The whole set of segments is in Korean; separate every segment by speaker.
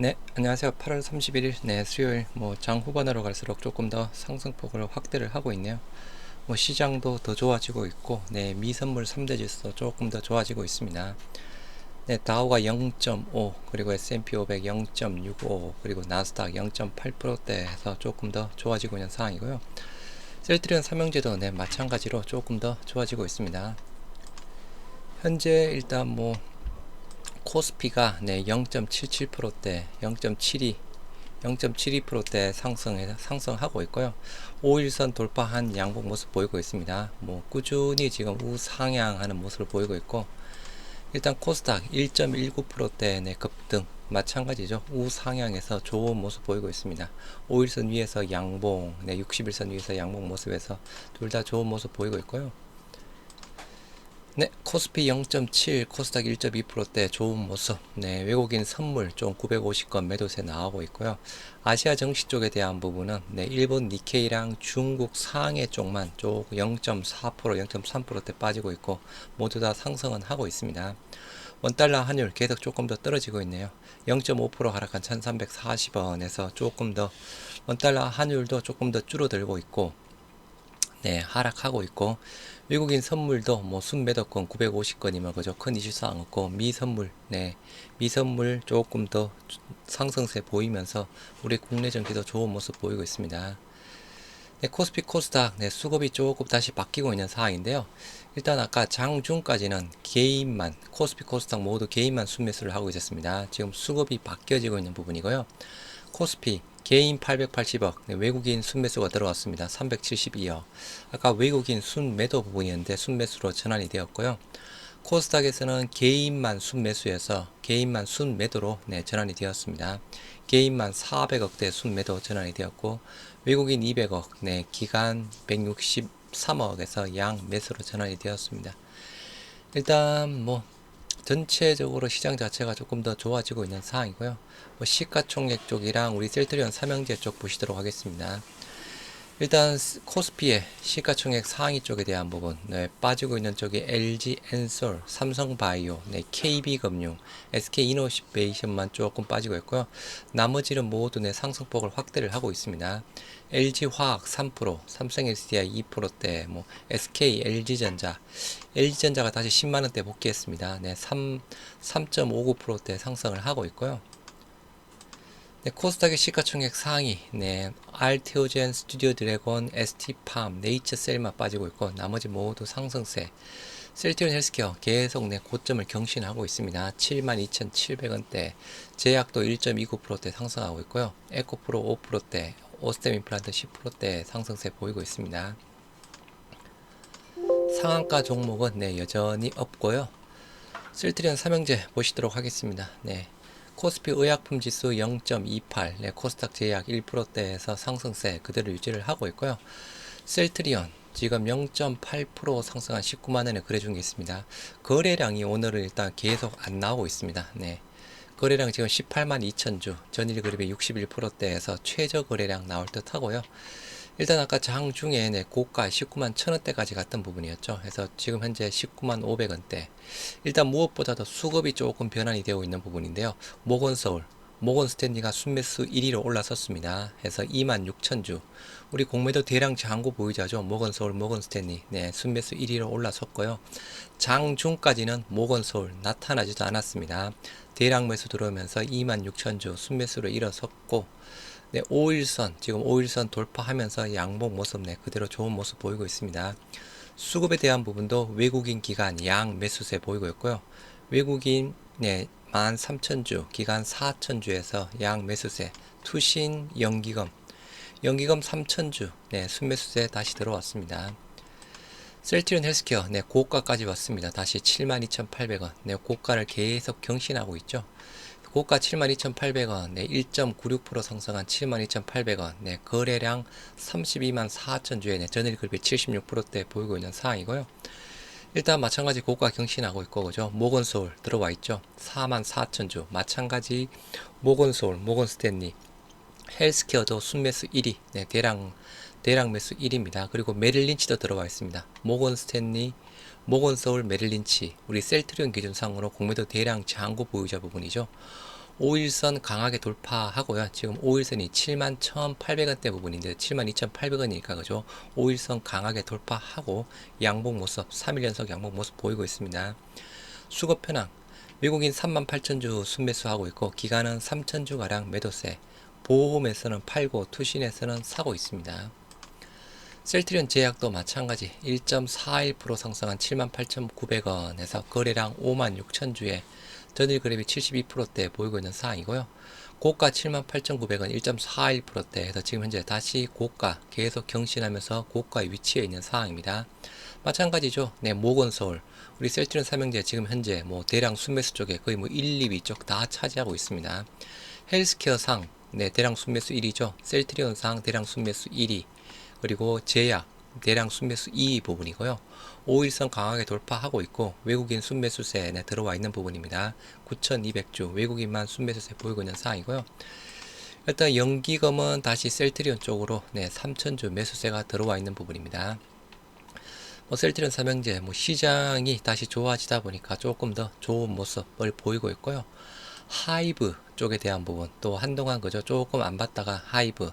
Speaker 1: 네, 안녕하세요. 8월 31일, 네, 수요일, 뭐, 장 후반으로 갈수록 조금 더 상승폭을 확대를 하고 있네요. 뭐, 시장도 더 좋아지고 있고, 네, 미선물 3대 지수도 조금 더 좋아지고 있습니다. 네, 다우가 0.5, 그리고 S&P 500 0.65, 그리고 나스닥 0.8%대에서 조금 더 좋아지고 있는 상황이고요. 셀트리온 삼형제도 네, 마찬가지로 조금 더 좋아지고 있습니다. 현재 일단 뭐, 코스피가 네 0.77%대 0.72 0.72%대 상승해 상승하고 있고요. 5일선 돌파한 양봉 모습 보이고 있습니다. 뭐 꾸준히 지금 우상향하는 모습을 보이고 있고 일단 코스닥 1.19%대 네 급등 마찬가지죠. 우상향에서 좋은 모습 보이고 있습니다. 5일선 위에서 양봉, 네 60일선 위에서 양봉 모습에서 둘 다 좋은 모습 보이고 있고요. 네, 코스피 0.7, 코스닥 1.2%대 좋은 모습. 네, 외국인 선물 좀 950건 매도세 나오고 있고요. 아시아 정시 쪽에 대한 부분은 네, 일본 니케이랑 중국 상해 쪽만 쪽 0.4%, 0.3%대 빠지고 있고 모두 다 상승은 하고 있습니다. 원달러 환율 계속 조금 더 떨어지고 있네요. 0.5% 하락한 1340원에서 조금 더 원달러 환율도 조금 더 줄어들고 있고 네, 하락하고 있고 외국인 선물도 뭐 순매도권 950건이면 그저 큰 이슈사항 없고 미선물 네 미선물 조금 더 상승세 보이면서 우리 국내 정기도 좋은 모습 보이고 있습니다. 네, 코스피 코스닥 네, 수급이 조금 다시 바뀌고 있는 상황인데요. 일단 아까 장중까지는 개인만 코스피 코스닥 모두 개인만 순매수를 하고 있었습니다. 지금 수급이 바뀌어지고 있는 부분이고요. 코스피 개인 880억, 네, 외국인 순매수가 들어왔습니다. 372억. 아까 외국인 순매도 부분이었는데 순매수로 전환이 되었고요. 코스닥에서는 개인만 순매수에서 개인만 순매도로 네, 전환이 되었습니다. 개인만 400억대 순매도 전환이 되었고 외국인 200억, 네, 기간 163억에서 양 매수로 전환이 되었습니다. 일단 뭐 전체적으로 시장 자체가 조금 더 좋아지고 있는 상황이고요. 뭐 시가총액 쪽이랑 우리 셀트리온 삼형제 쪽 보시도록 하겠습니다. 일단 코스피의 시가총액 상위 쪽에 대한 부분 네, 빠지고 있는 쪽이 LG 엔솔, 삼성바이오, 네, KB금융, SK이노베이션만 조금 빠지고 있고요. 나머지는 모두 네, 상승폭을 확대를 하고 있습니다. LG화학 3%, 삼성 SDI 2%대, 뭐 SK, LG전자, LG전자가 다시 10만 원대 복귀했습니다. 네, 3 3.59%대 상승을 하고 있고요. 네, 코스닥의 시가총액 상위, 네, 알테오젠, 스튜디오 드래곤, ST팜, 네이처셀만 빠지고 있고 나머지 모두 상승세. 셀티온 헬스케어 계속 내 고점을 경신하고 있습니다. 72,700원대, 제약도 1.29%대 상승하고 있고요. 에코프로 5%대, 오스템 임플란트 10%대 상승세 보이고 있습니다. 상한가 종목은 네, 여전히 없고요. 셀트리온 삼형제 보시도록 하겠습니다. 네. 코스피 의약품 지수 0.28, 네, 코스닥 제약 1%대에서 상승세 그대로 유지를 하고 있고요. 셀트리온 지금 0.8% 상승한 19만 원에 거래 중에 있습니다. 거래량이 오늘은 일단 계속 안 나오고 있습니다. 네. 거래량 지금 18만 2천 주, 전일 그립의 61%대에서 최저 거래량 나올 듯 하고요. 일단 아까 장중에 네, 고가 19만 1000원대까지 갔던 부분이었죠. 그래서 지금 현재 19만 500원대. 일단 무엇보다도 수급이 조금 변환이 되고 있는 부분인데요. 모건서울, 모건 스탠리가 순매수 1위로 올라섰습니다. 해서 2만 6천 주. 우리 공매도 대량 장고 보유자죠. 모건 서울, 모건 스탠리. 네, 순매수 1위로 올라섰고요. 장중까지는 모건 서울 나타나지도 않았습니다. 대량 매수 들어오면서 2만 6천 주 순매수로 일어섰고 네, 5일선 지금 5일선 돌파하면서 양봉 모습 네 그대로 좋은 모습 보이고 있습니다. 수급에 대한 부분도 외국인 기간 양 매수세 보이고 있고요. 외국인 네 13,000주 기간 4,000주에서 양 매수세 투신 연기금 연기금 3,000주 네 순매수세 다시 들어왔습니다. 셀티론 헬스케어 네 고가까지 왔습니다. 다시 72,800원 네 고가를 계속 경신하고 있죠. 고가 72,800원, 네, 1.96% 상승한 72,800원, 네, 거래량 32만 4천 주에 네, 전일 급이 76%대 보이고 있는 상황이고요. 일단 마찬가지 고가 경신하고 있고 그죠? 모건서울 들어와 있죠. 4만 4천 주 마찬가지 모건서울, 모건스탠리 헬스케어도 순매수 1위, 네, 대량 대량 매수 1위입니다. 그리고 메릴린치도 들어와 있습니다. 모건스탠리 모건서울 메릴린치 우리 셀트리온 기준상으로 공매도 대량 장고 보유자 부분이죠. 5일선 강하게 돌파하고요. 지금 5일선이 7만 1,800원대 부분인데 7만 2,800원이니까 그죠? 5일선 강하게 돌파하고 양봉 모습 3일 연속 양봉 모습 보이고 있습니다. 수급 현황 미국인 3만 8천주 순매수하고 있고 기간은 3천주 가량 매도세 보험에서는 팔고 투신에서는 사고 있습니다. 셀트리온 제약도 마찬가지 1.41% 상승한 78,900원에서 거래량 56,000주에 전일 거래비 72%대 보이고 있는 상황이고요. 고가 78,900원 1.41%대에서 지금 현재 다시 고가 계속 경신하면서 고가에 위치해 있는 상황입니다. 마찬가지죠. 네, 모건서울 우리 셀트리온 삼형제 지금 현재 뭐 대량 순매수 쪽에 거의 뭐 1, 2위 쪽다 차지하고 있습니다. 헬스케어 상 네, 대량 순매수 1위죠. 셀트리온 상 대량 순매수 1위. 그리고 제약 대량 순매수 2위 부분이고요. 5일선 강하게 돌파하고 있고 외국인 순매수세 네, 들어와 있는 부분입니다. 9,200주 외국인만 순매수세 보이고 있는 상황이고요. 일단 연기금은 다시 셀트리온 쪽으로 네, 3,000주 매수세가 들어와 있는 부분입니다. 뭐 셀트리온 삼형제 뭐 시장이 다시 좋아지다 보니까 조금 더 좋은 모습을 보이고 있고요. 하이브 쪽에 대한 부분 또 한동안 그저 조금 안 봤다가 하이브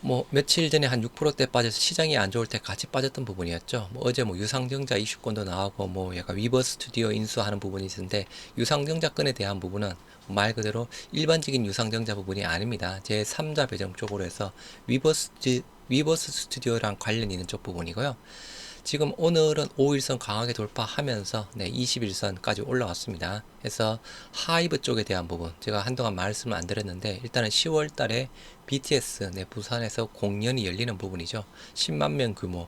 Speaker 1: 뭐 며칠 전에 한 6%대 빠져서 시장이 안 좋을 때 같이 빠졌던 부분이었죠. 뭐 어제 뭐 유상증자 이슈권도 나오고 뭐 약간 위버 스튜디오 인수하는 부분이 있는데 유상증자 건에 대한 부분은 말 그대로 일반적인 유상증자 부분이 아닙니다. 제 3자 배정 쪽으로 해서 위버 스튜 위버스 스튜디오랑 관련 있는 쪽 부분이고요. 지금 오늘은 5일선 강하게 돌파하면서 네, 21선까지 올라왔습니다. 그래서 하이브 쪽에 대한 부분 제가 한동안 말씀을 안 드렸는데 일단은 10월 달에 BTS 네, 부산에서 공연이 열리는 부분이죠. 10만 명 규모.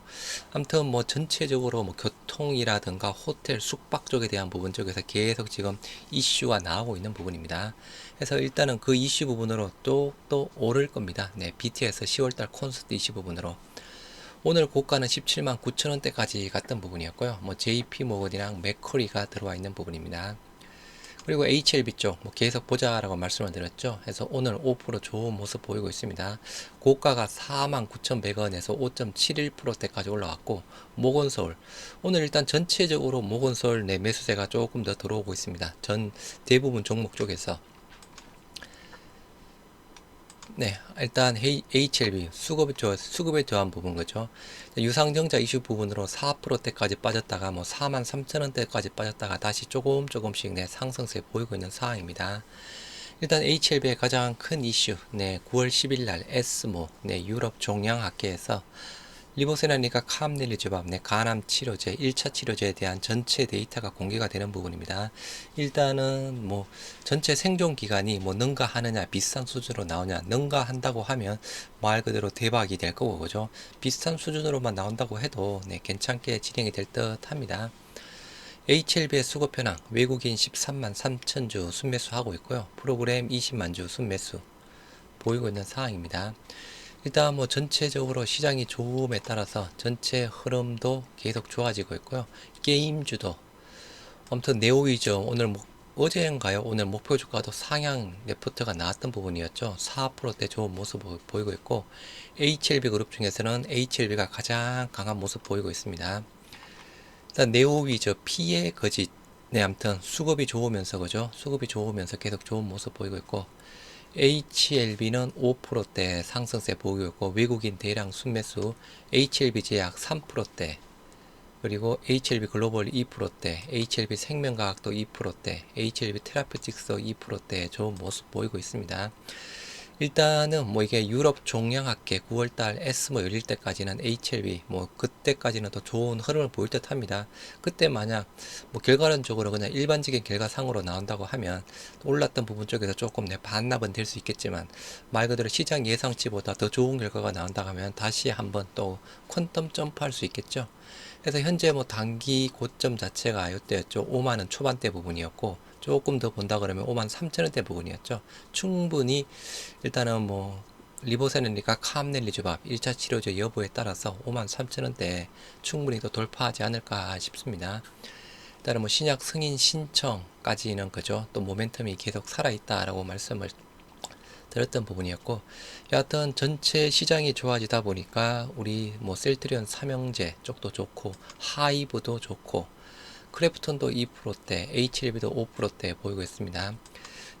Speaker 1: 아무튼 뭐 전체적으로 뭐 교통이라든가 호텔 숙박 쪽에 대한 부분 쪽에서 계속 지금 이슈가 나오고 있는 부분입니다. 그래서 일단은 그 이슈 부분으로 또또 오를 겁니다. 네, BTS 10월 달 콘서트 이슈 부분으로 오늘 고가는 17만 9천 원대까지 갔던 부분이었고요. 뭐 JP 모건이랑 맥커리가 들어와 있는 부분입니다. 그리고 HLB 쪽 뭐 계속 보자라고 말씀을 드렸죠. 그래서 오늘 5% 좋은 모습 보이고 있습니다. 고가가 49,100원에서 5.71%대까지 올라왔고 모건서울 오늘 일단 전체적으로 모건서울 내 매수세가 조금 더 들어오고 있습니다. 전 대부분 종목 쪽에서 네, 일단 HLB 수급에 저 수급에 저한 부분 거죠. 유상증자 이슈 부분으로 4%대까지 빠졌다가 뭐 4만 3천 원대까지 빠졌다가 다시 조금 조금씩 네 상승세 보이고 있는 상황입니다. 일단 HLB의 가장 큰 이슈, 네 9월 10일 날 에스모, 네 유럽 종양 학회에서 리보세나니까 카암넬리주밥, 네, 간암 치료제, 1차 치료제에 대한 전체 데이터가 공개가 되는 부분입니다. 일단은 뭐 전체 생존 기간이 뭐 능가하느냐 비슷한 수준으로 나오냐 능가한다고 하면 말 그대로 대박이 될 거고 그죠? 비슷한 수준으로만 나온다고 해도 네, 괜찮게 진행이 될 듯합니다. HLB의 수급 현황 외국인 13만 3천 주 순매수 하고 있고요. 프로그램 20만 주 순매수 보이고 있는 상황입니다. 일단 뭐 전체적으로 시장이 좋음에 따라서 전체 흐름도 계속 좋아지고 있고요. 게임주도 아무튼 네오위죠. 오늘 뭐 어제인가요? 오늘 목표 주가도 상향 레포트가 나왔던 부분이었죠. 4%대 좋은 모습 보이고 있고 HLB 그룹 중에서는 HLB가 가장 강한 모습 보이고 있습니다. 일단 네오위저 피해 거짓 네, 아무튼 수급이 좋으면서 그죠? 수급이 좋으면서 계속 좋은 모습 보이고 있고 HLB는 5%대 상승세 보이고 있고 외국인 대량 순매수 HLB 제약 3%대 그리고 HLB 글로벌 2%대 HLB 생명과학도 2%대 HLB 테라피틱스 2%대 좋은 모습 보이고 있습니다. 일단은 뭐 이게 유럽 종양학회 9월달 에스모 열릴 때까지는 HLB 뭐 그때까지는 더 좋은 흐름을 보일 듯 합니다. 그때 만약 뭐 결과론적으로 그냥 일반적인 결과상으로 나온다고 하면 올랐던 부분 쪽에서 조금 내 반납은 될 수 있겠지만 말 그대로 시장 예상치보다 더 좋은 결과가 나온다 하면 다시 한번 또 퀀텀 점프할 수 있겠죠. 그래서 현재 뭐 단기 고점 자체가 이때였죠. 5만원 초반대 부분이었고 조금 더 본다 그러면 5만 3천 원대 부분이었죠. 충분히 일단은 뭐 리보세는니까 카암넬리주밥 1차 치료제 여부에 따라서 5만 3천 원대 충분히 또 돌파하지 않을까 싶습니다. 일단은 뭐 신약 승인 신청까지는 그죠. 또 모멘텀이 계속 살아있다라고 말씀을 들었던 부분이었고 여하튼 전체 시장이 좋아지다 보니까 우리 뭐 셀트리온 삼형제 쪽도 좋고 하이브도 좋고 크래프톤도 2%대, HLB도 5%대 보이고 있습니다.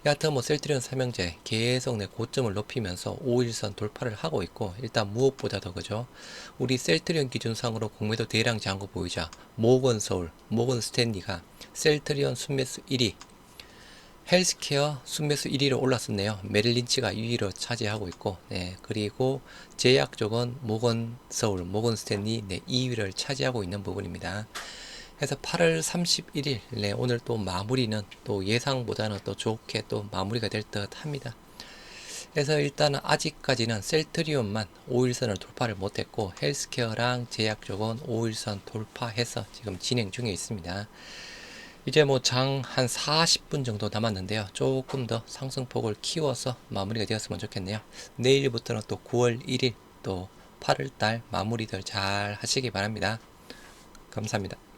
Speaker 1: 여하튼 뭐 셀트리온 삼형제 계속 내 고점을 높이면서 5일선 돌파를 하고 있고 일단 무엇보다도 그죠 우리 셀트리온 기준상으로 공매도 대량 잔고 보이자 모건 서울 모건 스탠리가 셀트리온 순매수 1위 헬스케어 순매수 1위로 올랐었네요. 메릴린치가 2위로 차지하고 있고, 네, 그리고 제약 쪽은 모건 서울, 모건 스탠리 네, 2위를 차지하고 있는 부분입니다. 그래서 8월 31일, 네, 오늘 또 마무리는 또 예상보다는 또 좋게 또 마무리가 될 듯 합니다. 그래서 일단은 아직까지는 셀트리온만 5일선을 돌파를 못했고 헬스케어랑 제약 쪽은 5일선 돌파해서 지금 진행 중에 있습니다. 이제 뭐 장 한 40분 정도 남았는데요. 조금 더 상승폭을 키워서 마무리가 되었으면 좋겠네요. 내일부터는 또 9월 1일 또 8월 달 마무리들 잘 하시기 바랍니다. 감사합니다.